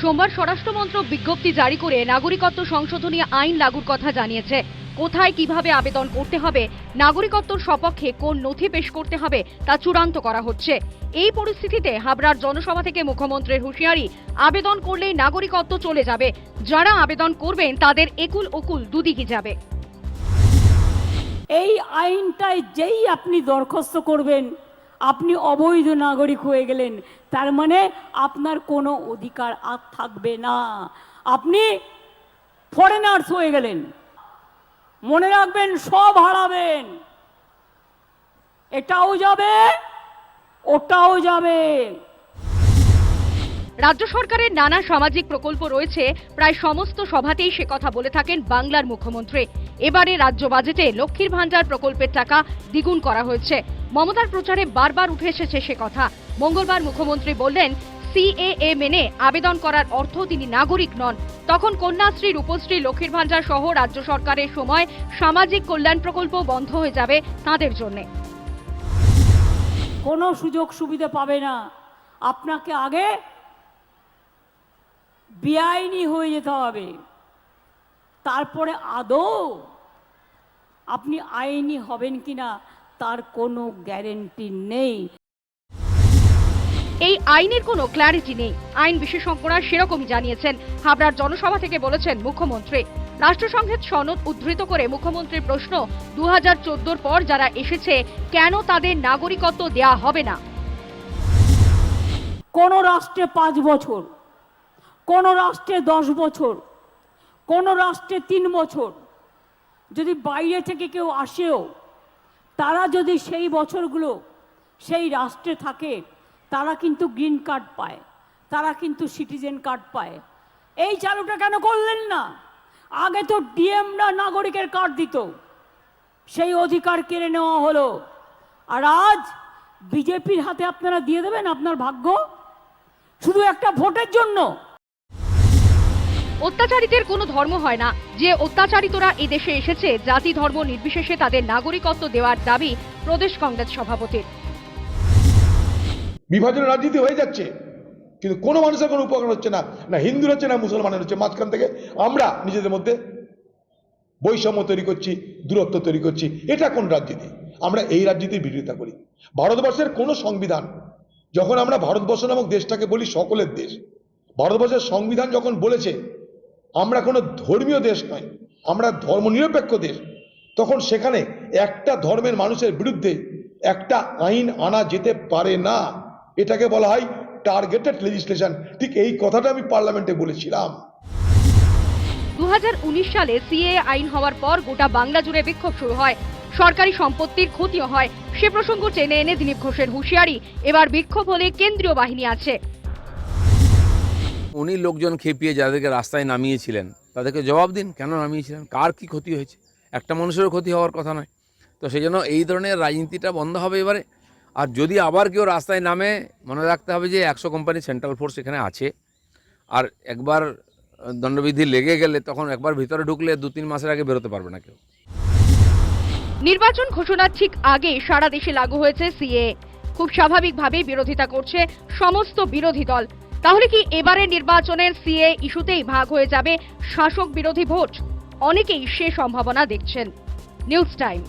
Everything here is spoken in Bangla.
সোমবার স্বরাষ্ট্রমন্ত্রক বিজ্ঞপ্তি জারি করে নাগরিকত্ব সংশোধনী আইন লাগুর কথা জানিয়েছে। কোথায় কীভাবে আবেদন করতে হবে, নাগরিকত্বর সপক্ষে কোন নথি পেশ করতে হবে তা চূড়ান্ত করা হচ্ছে। এই পরিস্থিতিতে হাবড়ার জনসভা থেকে মুখ্যমন্ত্রীর হুঁশিয়ারি, আবেদন করলেই নাগরিকত্ব চলে যাবে। যারা আবেদন করবেন তাদের একুল ওকুল দুদিকে যাবে। এই আইনটায় যেই আপনি দরখাস্ত করবেন আপনি অবৈধ নাগরিক হয়ে গেলেন। তার মানে আপনার কোনো অধিকার আর থাকবে না। আপনি ফরেনার্স হয়ে গেলেন। মনে রাখবেন, সব হারাবেন। এটাও যাবে, ওটাও যাবে। রাজ্য সরকারের নানা সামাজিক প্রকল্প রয়েছে, প্রায় সমস্ত সভাতেই সে কথা বলে থাকেন বাংলার মুখ্যমন্ত্রী। এবারে রাজ্য বাজেটে লক্ষ্মীর ভাণ্ডার প্রকল্পের টাকা দ্বিগুণ করা হয়েছে। মমতার প্রচারে বারবার উঠে এসেছে সে কথা। মঙ্গলবার মুখ্যমন্ত্রী বললেন, সিএএ মেনে আবেদন করার অর্থ তিনি নাগরিক নন। তখন কন্যাশ্রী, রূপশ্রী, লক্ষ্মীর ভাণ্ডার সহ রাজ্য সরকারের সময় সামাজিক কল্যাণ প্রকল্প বন্ধ হয়ে যাবে তাঁদের জন্যে। কোনো সুযোগ সুবিধা পাবে না। আপনাকে আগে বেআইনি হয়ে যেতে হবে। তারপরে আদৌ আপনি আইনি হবেন কিনা তার কোনো গ্যারেন্টি নেই। এই আইনের কোনো ক্ল্যারিটি নেই। আইন বিশেষজ্ঞরা সেরকমই জানিয়েছেন। হাবড়ার জনসভা থেকে বলেছেন মুখ্যমন্ত্রী। রাষ্ট্রসংঘের সনদ উদ্ধৃত করে মুখ্যমন্ত্রীর প্রশ্ন দু হাজার পর যারা এসেছে কেন তাদের নাগরিকত্ব দেয়া হবে না? কোন রাষ্ট্রে পাঁচ বছর কোনো রাষ্ট্রে দশ বছর কোনো রাষ্ট্রে তিন বছর যদি বাইরে থেকে কেউ আসেও তারা যদি সেই বছরগুলো সেই রাষ্ট্রে থাকে, তারা কিন্তু গ্রিন কার্ড পায়, তারা কিন্তু সিটিজেন কার্ড পায়। এই চালুটা কেন করলেন না? আগে তো ডিএমরা নাগরিকের কার্ড দিত। সেই অধিকার কেড়ে নেওয়া হলো। আর আজ বিজেপির হাতে আপনারা দিয়ে দেবেন আপনার ভাগ্য? শুধু একটা ভোটের জন্য। অত্যাচারিতের কোনো ধর্ম হয় না। যে অত্যাচারিতরা এই দেশে এসেছে, জাতি ধর্ম নির্বিশেষে তাদের নাগরিকত্ব দেওয়ার দাবি প্রদেশ কংগ্রেস সভাপতির। বিভাজনের রাজনীতি হয়ে যাচ্ছে, কিন্তু কোনো মানুষের কোনো উপকার হচ্ছে না। না হিন্দুর হচ্ছে, না মুসলমানের হচ্ছে। মাঝখান থেকে আমরা নিজেদের মধ্যে বৈষম্য তৈরি করছি, দূরত্ব তৈরি করছি। এটা কোন রাজনীতি? আমরা এই রাজনীতির বিরোধিতা করি। ভারতবর্ষের কোনো সংবিধান, যখন আমরা ভারতবর্ষ নামক দেশটাকে বলি সকলের দেশ, ভারতবর্ষের সংবিধান যখন বলেছে আমরা কোনো ধর্মীয় দেশ নয়, আমরা ধর্মনিরপেক্ষ দেশ। তখন সেখানে একটা ধর্মের মানুষের বিরুদ্ধে একটা আইন আনা যেতে পারে না। এটাকে বলা হয় টার্গেটেড লেজিসলেশন ঠিক এই কথাটা আমি পার্লামেন্টে বলেছিলাম। দু হাজার উনিশ সালে সিএ আইন হওয়ার পর গোটা বাংলা জুড়ে বিক্ষোভ শুরু হয়। সরকারি সম্পত্তির ক্ষতিও হয়। সে প্রসঙ্গ টেনে এনে দিলীপ ঘোষের হুঁশিয়ারি। এবার বিক্ষোভ হলে কেন্দ্রীয় বাহিনী আছে। উনি লোকজন খেপিয়ে যাদেরকে রাস্তায় নামিয়েছিলেন, তাদেরকে জবাব দিন, কেন নামিয়েছিলেন? কার কি ক্ষতি হয়েছে? একটা মানুষেরও ক্ষতি হওয়ার কথা নয়। তো সেই জন্য এই ধরনের রাজনীতিটা বন্ধ হবে এবারে। আর যদি আবার কেউ রাস্তায় নামে, মনে রাখতে হবে যে একশো কোম্পানি সেন্ট্রাল ফোর্স এখানে আছে। আর একবার দণ্ডবিধি লেগে গেলে তখন একবার ভিতরে ঢুকলে দু তিন মাসের আগে বেরোতে পারবে না কেউ। নির্বাচন ঘোষণার ঠিক আগে সারা দেশে লাগু হয়েছে সিএ খুব স্বাভাবিকভাবেই বিরোধিতা করছে সমস্ত বিরোধী দল। তাহলে কি এবারে নির্বাচনের সিএ ইস্যুতেই ভাগ হয়ে যাবে শাসক বিরোধী ভোট? অনেকেই সে সম্ভাবনা দেখছেন। News time.